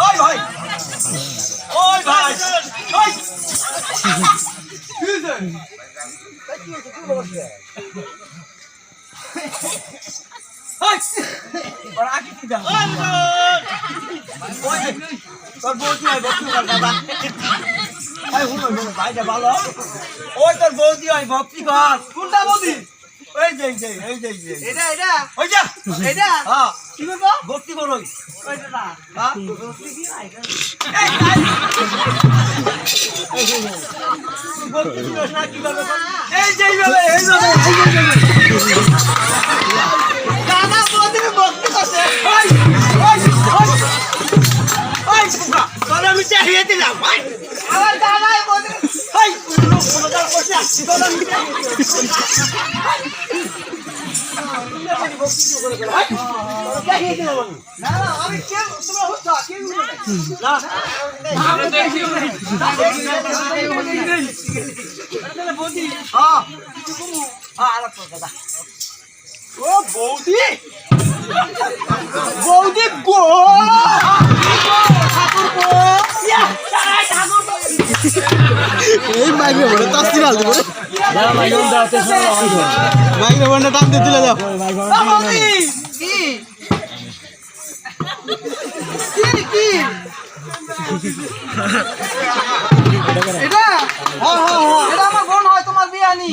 ওই ভাই ওই ভাই ওই তোর বৌদি হয়, কর দাদা। হুনো, হুনো, ভাইটা ভালো। ওই তোর বৌদি হয়, ভক্তি কর। কোনটা বৌদি? এই যে, এই যে, এই যে। এটা এটা। ওই যে, এটা? হ্যাঁ, কি করব ভক্তি কর ওই। ওইটা না হ্যাঁ? এই? এই যে, ভক্তি করছে ওই, ওই, ওই। ওই, আমি চাহিয়ে দিলাম। আমার ও বৌদি। বৌদি গো এই মাইক্রোফোনে তাস্তিরাল দিব মাইক্রোফোনটা টান দিয়ে তুলে দাও ও বৌদি কি কি কি এটা? হ্যাঁ হ্যাঁ হ্যাঁ। এটা আমার বোন হয়, তোমার বিয়ানি।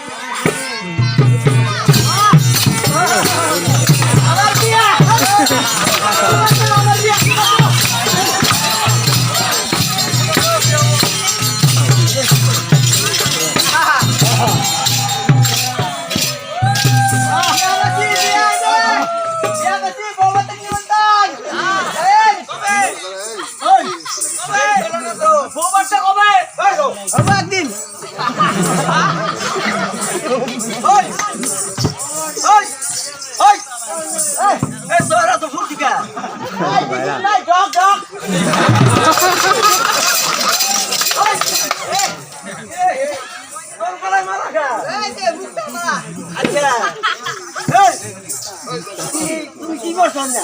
তুমি- কি করছ না?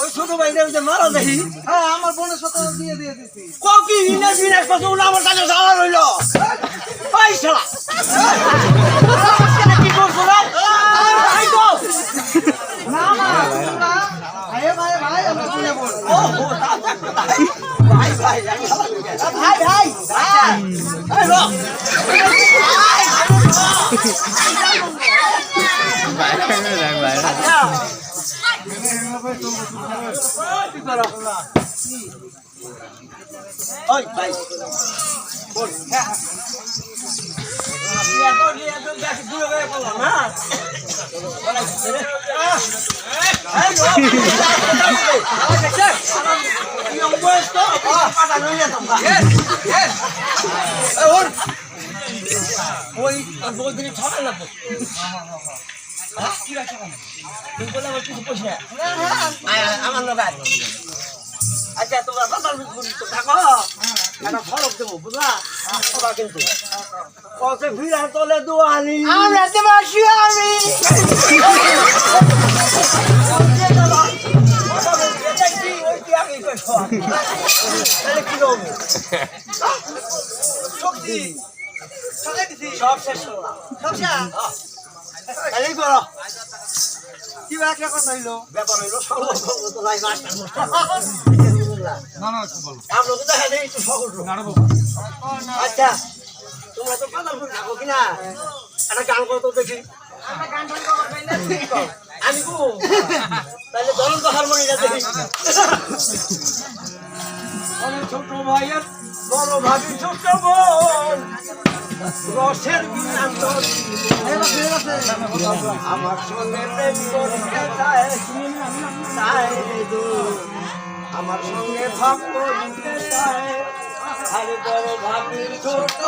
ওই ছোট ভাইটা ওই যে মারা দেখি হ্যাঁ আমার বোনের সাথে দিয়ে দিয়ে দিছি কও কি ইনাস বিনাস করছ আমার কাছে যাওয়া রইল ওই আচ্ছা। কি করো? ওই ইয়ং। ওই বৌদির না তো হ্যাঁ? আমার লোক। আচ্ছা তোমরা ফরক দেবো বুঝলা সবার কিন্তু কত ভিড় তলে দোয়ানি আমরা তো আমি সকাই দিছি সব শেষ করলাম সবসা এই করো। কি ব্যাখ্যা কথা হইল? ব্যাপার হইল সর্বভৌম তো নাই মাস্টার না না বলো। আমরা তো দেখা যায় একটু সকল আচ্ছা তোমরা তো পাতাল করে থাকো কিনা? একটা গান করতো দেখি। আমরা গান টান কবার পাই না আমি কো? তাহলে দলন্ত হারমোনিটা দেখি। ছোট ভাইয়ের বড় ভাবি ছোট বউ। রসের আমার সঙ্গে প্রেম করতে। আমার সঙ্গে ভক্ত দিতে চায় আরে বড় ভাবির ছোট